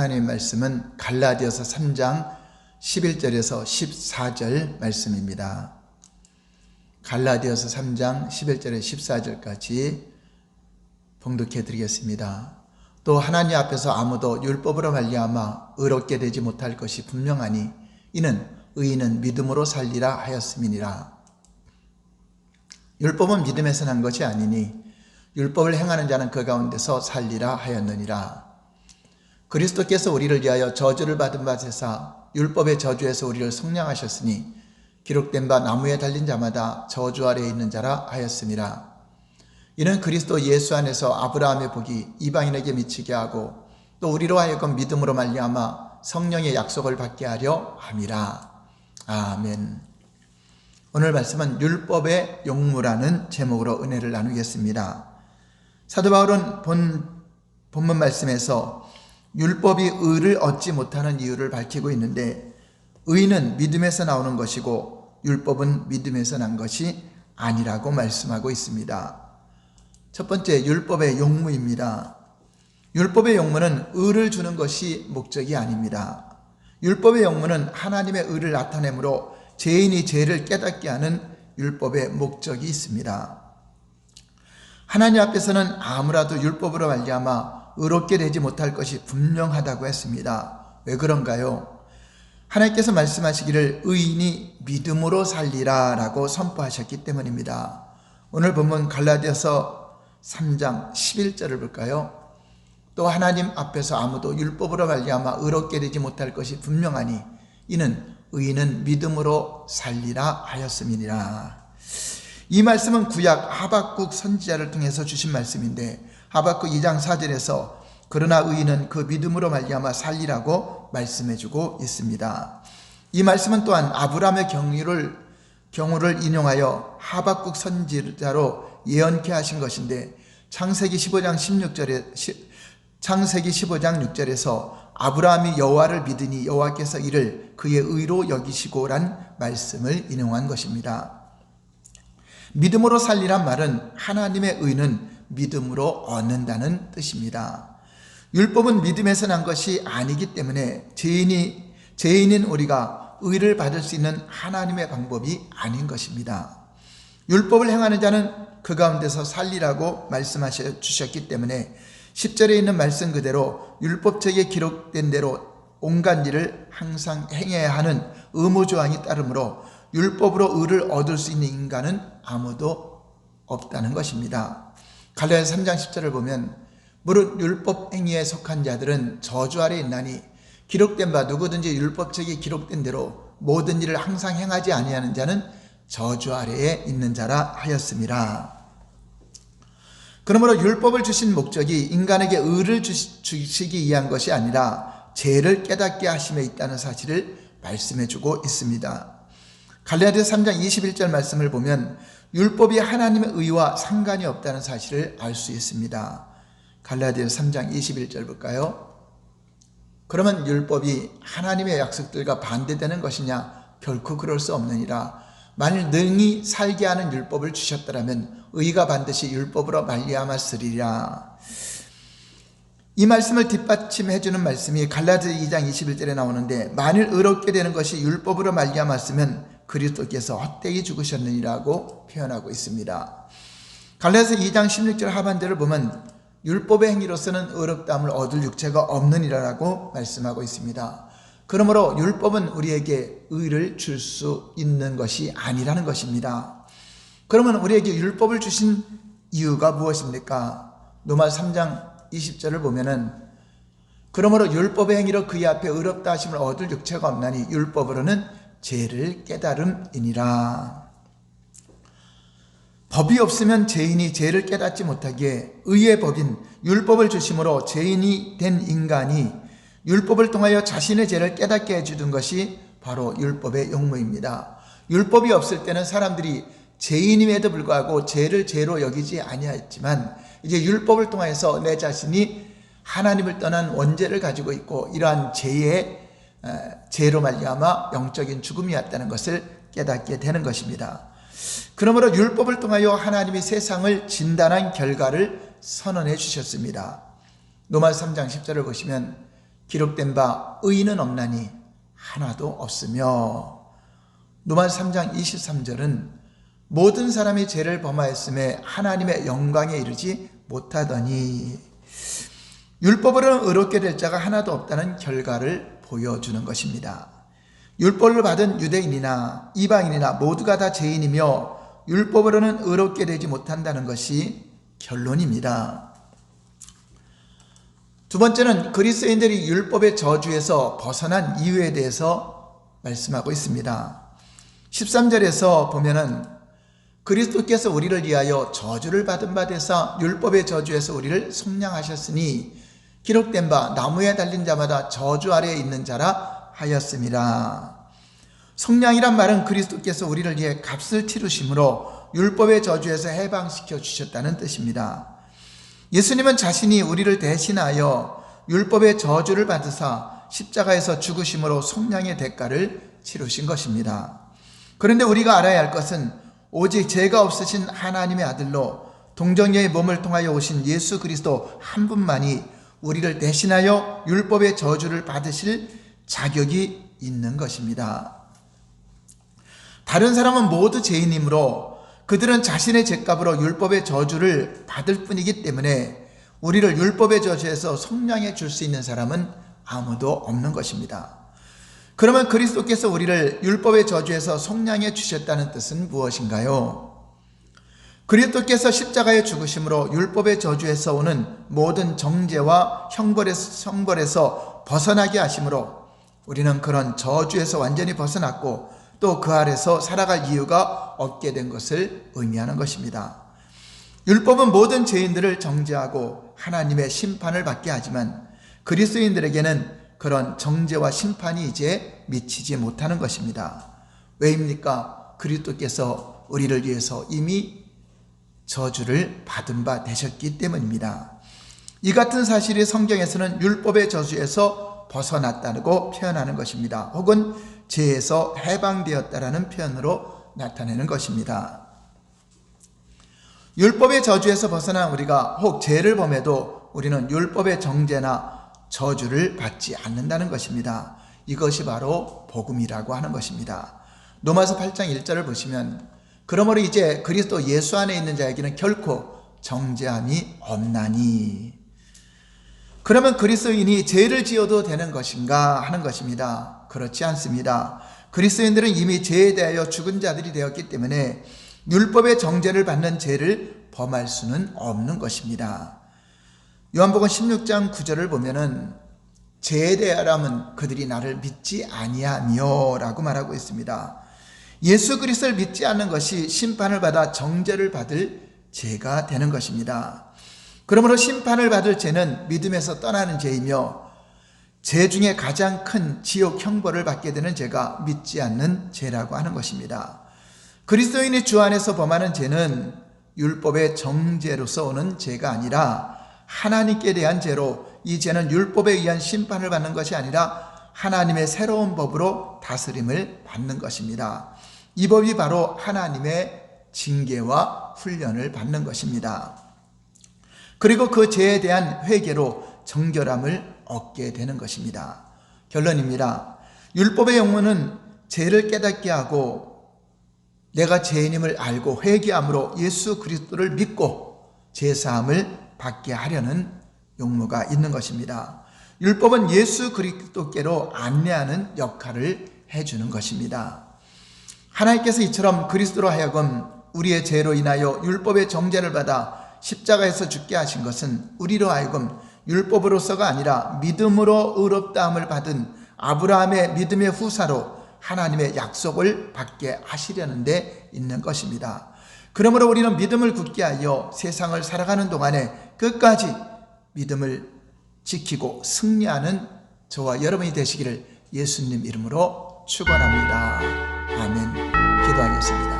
하나님의 말씀은 갈라디아서 3장 11절에서 14절 말씀입니다. 갈라디아서 3장 11절에 14절까지 봉독해 드리겠습니다. 또 하나님 앞에서 아무도 율법으로 말미암아 의롭게 되지 못할 것이 분명하니 이는 의인은 믿음으로 살리라 하였음이니라. 율법은 믿음에서 난 것이 아니니 율법을 행하는 자는 그 가운데서 살리라 하였느니라. 그리스도께서 우리를 위하여 저주를 받은 바 되사 율법의 저주에서 우리를 속량하셨으니 기록된 바 나무에 달린 자마다 저주 아래에 있는 자라 하였음이라. 이는 그리스도 예수 안에서 아브라함의 복이 이방인에게 미치게 하고 또 우리로 하여금 믿음으로 말미암아 성령의 약속을 받게 하려 함이라. 아멘. 오늘 말씀은 율법의 용무라는 제목으로 은혜를 나누겠습니다. 사도 바울은 본 본문 말씀에서 율법이 의를 얻지 못하는 이유를 밝히고 있는데 의는 믿음에서 나오는 것이고 율법은 믿음에서 난 것이 아니라고 말씀하고 있습니다. 첫 번째 율법의 용무입니다. 율법의 용무는 의를 주는 것이 목적이 아닙니다. 율법의 용무는 하나님의 의를 나타내므로 죄인이 죄를 깨닫게 하는 율법의 목적이 있습니다. 하나님 앞에서는 아무라도 율법으로 말미암아 의롭게 되지 못할 것이 분명하다고 했습니다. 왜 그런가요? 하나님께서 말씀하시기를 의인이 믿음으로 살리라 라고 선포하셨기 때문입니다. 오늘 본문 갈라디아서 3장 11절을 볼까요? 또 하나님 앞에서 아무도 율법으로 말미암아 의롭게 되지 못할 것이 분명하니 이는 의인은 믿음으로 살리라 하였음이니라. 이 말씀은 구약 하박국 선지자를 통해서 주신 말씀인데 하박국 2장 4절에서 그러나 의인은 그 믿음으로 말미암아 살리라고 말씀해 주고 있습니다. 이 말씀은 또한 아브라함의 경우를 경우를 인용하여 하박국 선지자로 예언케 하신 것인데 창세기 15장 16절에 창세기 15장 6절에서 아브라함이 여호와를 믿으니 여호와께서 이를 그의 의로 여기시고란 말씀을 인용한 것입니다. 믿음으로 살리란 말은 하나님의 의는 믿음으로 얻는다는 뜻입니다. 율법은 믿음에서 난 것이 아니기 때문에 죄인이 죄인인 우리가 의를 받을 수 있는 하나님의 방법이 아닌 것입니다. 율법을 행하는 자는 그 가운데서 살리라고 말씀하셔 주셨기 때문에 10절에 있는 말씀 그대로 율법책에 기록된 대로 온갖 일을 항상 행해야 하는 의무 조항이 따르므로 율법으로 의를 얻을 수 있는 인간은 아무도 없다는 것입니다. 갈라디아 3장 10절을 보면 무릇 율법 행위에 속한 자들은 저주 아래 있나니 기록된 바 누구든지 율법책에 기록된 대로 모든 일을 항상 행하지 아니하는 자는 저주 아래에 있는 자라 하였습니다. 그러므로 율법을 주신 목적이 인간에게 의를 주시기 위한 것이 아니라 죄를 깨닫게 하심에 있다는 사실을 말씀해 주고 있습니다. 갈라디아 3장 21절 말씀을 보면 율법이 하나님의 의와 상관이 없다는 사실을 알 수 있습니다. 갈라디아 3장 21절 볼까요? 그러면 율법이 하나님의 약속들과 반대되는 것이냐? 결코 그럴 수 없느니라. 만일 능히 살게 하는 율법을 주셨더라면 의가 반드시 율법으로 말리암았으리라. 이 말씀을 뒷받침해 주는 말씀이 갈라디아 2장 21절에 나오는데 만일 의롭게 되는 것이 율법으로 말리암았으면 그리스도께서 헛되이 죽으셨느니라고 표현하고 있습니다. 갈라디아서 2장 16절 하반절을 보면 율법의 행위로서는 의롭다함을 얻을 육체가 없느니라라고 말씀하고 있습니다. 그러므로 율법은 우리에게 의를 줄 수 있는 것이 아니라는 것입니다. 그러면 우리에게 율법을 주신 이유가 무엇입니까? 로마 3장 20절을 보면은 그러므로 율법의 행위로 그의 앞에 의롭다 하심을 얻을 육체가 없나니 율법으로는 죄를 깨달음이니라. 법이 없으면 죄인이 죄를 깨닫지 못하기에 의의 법인 율법을 주심으로 죄인이 된 인간이 율법을 통하여 자신의 죄를 깨닫게 해주는 것이 바로 율법의 용무입니다. 율법이 없을 때는 사람들이 죄인임에도 불구하고 죄를 죄로 여기지 아니했지만 이제 율법을 통해서 내 자신이 하나님을 떠난 원죄를 가지고 있고 이러한 죄의 죄로 말미암아 영적인 죽음이 왔다는 것을 깨닫게 되는 것입니다. 그러므로 율법을 통하여 하나님이 세상을 진단한 결과를 선언해 주셨습니다. 로마 3장 10절을 보시면 기록된 바 의인은 없나니 하나도 없으며 노만 3장 23절은 모든 사람이 죄를 범하였음에 하나님의 영광에 이르지 못하더니 율법으로는 의롭게 될 자가 하나도 없다는 결과를 보여주는 것입니다. 율법을 받은 유대인이나 이방인이나 모두가 다 죄인이며 율법으로는 의롭게 되지 못한다는 것이 결론입니다. 두 번째는 그리스도인들이 율법의 저주에서 벗어난 이유에 대해서 말씀하고 있습니다. 13절에서 보면은 그리스도께서 우리를 위하여 저주를 받은 바 되사 율법의 저주에서 우리를 속량하셨으니 기록된 바 나무에 달린 자마다 저주 아래에 있는 자라 하였습니다. 속량이란 말은 그리스도께서 우리를 위해 값을 치르심으로 율법의 저주에서 해방시켜 주셨다는 뜻입니다. 예수님은 자신이 우리를 대신하여 율법의 저주를 받으사 십자가에서 죽으심으로 속량의 대가를 치르신 것입니다. 그런데 우리가 알아야 할 것은 오직 죄가 없으신 하나님의 아들로 동정녀의 몸을 통하여 오신 예수 그리스도 한 분만이 우리를 대신하여 율법의 저주를 받으실 자격이 있는 것입니다. 다른 사람은 모두 죄인이므로 그들은 자신의 죄값으로 율법의 저주를 받을 뿐이기 때문에 우리를 율법의 저주에서 속량해 줄 수 있는 사람은 아무도 없는 것입니다. 그러면 그리스도께서 우리를 율법의 저주에서 속량해 주셨다는 뜻은 무엇인가요? 그리스도께서 십자가에 죽으심으로 율법의 저주에서 오는 모든 정죄와 형벌에서, 형벌에서 벗어나게 하심으로 우리는 그런 저주에서 완전히 벗어났고 또 그 아래서 살아갈 이유가 없게 된 것을 의미하는 것입니다. 율법은 모든 죄인들을 정죄하고 하나님의 심판을 받게 하지만 그리스도인들에게는 그런 정죄와 심판이 이제 미치지 못하는 것입니다. 왜입니까? 그리스도께서 우리를 위해서 이미 저주를 받은 바 되셨기 때문입니다. 이 같은 사실이 성경에서는 율법의 저주에서 벗어났다고 표현하는 것입니다. 혹은 죄에서 해방되었다라는 표현으로 나타내는 것입니다. 율법의 저주에서 벗어난 우리가 혹 죄를 범해도 우리는 율법의 정죄나 저주를 받지 않는다는 것입니다. 이것이 바로 복음이라고 하는 것입니다. 로마서 8장 1절을 보시면 그러므로 이제 그리스도 예수 안에 있는 자에게는 결코 정죄함이 없나니 그러면 그리스도인이 죄를 지어도 되는 것인가 하는 것입니다. 그렇지 않습니다. 그리스도인들은 이미 죄에 대하여 죽은 자들이 되었기 때문에 율법의 정죄를 받는 죄를 범할 수는 없는 것입니다. 요한복음 16장 9절을 보면은 죄에 대하라면 그들이 나를 믿지 아니하며라고 말하고 있습니다. 예수 그리스도를 믿지 않는 것이 심판을 받아 정죄를 받을 죄가 되는 것입니다. 그러므로 심판을 받을 죄는 믿음에서 떠나는 죄이며 죄 중에 가장 큰 지옥 형벌을 받게 되는 죄가 믿지 않는 죄라고 하는 것입니다. 그리스도인이 주 안에서 범하는 죄는 율법의 정죄로서 오는 죄가 아니라 하나님께 대한 죄로 이 죄는 율법에 의한 심판을 받는 것이 아니라 하나님의 새로운 법으로 다스림을 받는 것입니다. 이 법이 바로 하나님의 징계와 훈련을 받는 것입니다. 그리고 그 죄에 대한 회개로 정결함을 얻게 되는 것입니다. 결론입니다. 율법의 영문은 죄를 깨닫게 하고 내가 죄인임을 알고 회개함으로 예수 그리스도를 믿고 죄 사함을 받게 하려는 용무가 있는 것입니다. 율법은 예수 그리스도께로 안내하는 역할을 해주는 것입니다. 하나님께서 이처럼 그리스도로 하여금 우리의 죄로 인하여 율법의 정죄를 받아 십자가에서 죽게 하신 것은 우리로 하여금 율법으로서가 아니라 믿음으로 의롭다함을 받은 아브라함의 믿음의 후사로 하나님의 약속을 받게 하시려는 데 있는 것입니다. 그러므로 우리는 믿음을 굳게 하여 세상을 살아가는 동안에 끝까지 믿음을 지키고 승리하는 저와 여러분이 되시기를 예수님 이름으로 축원합니다. 아멘. 기도하겠습니다.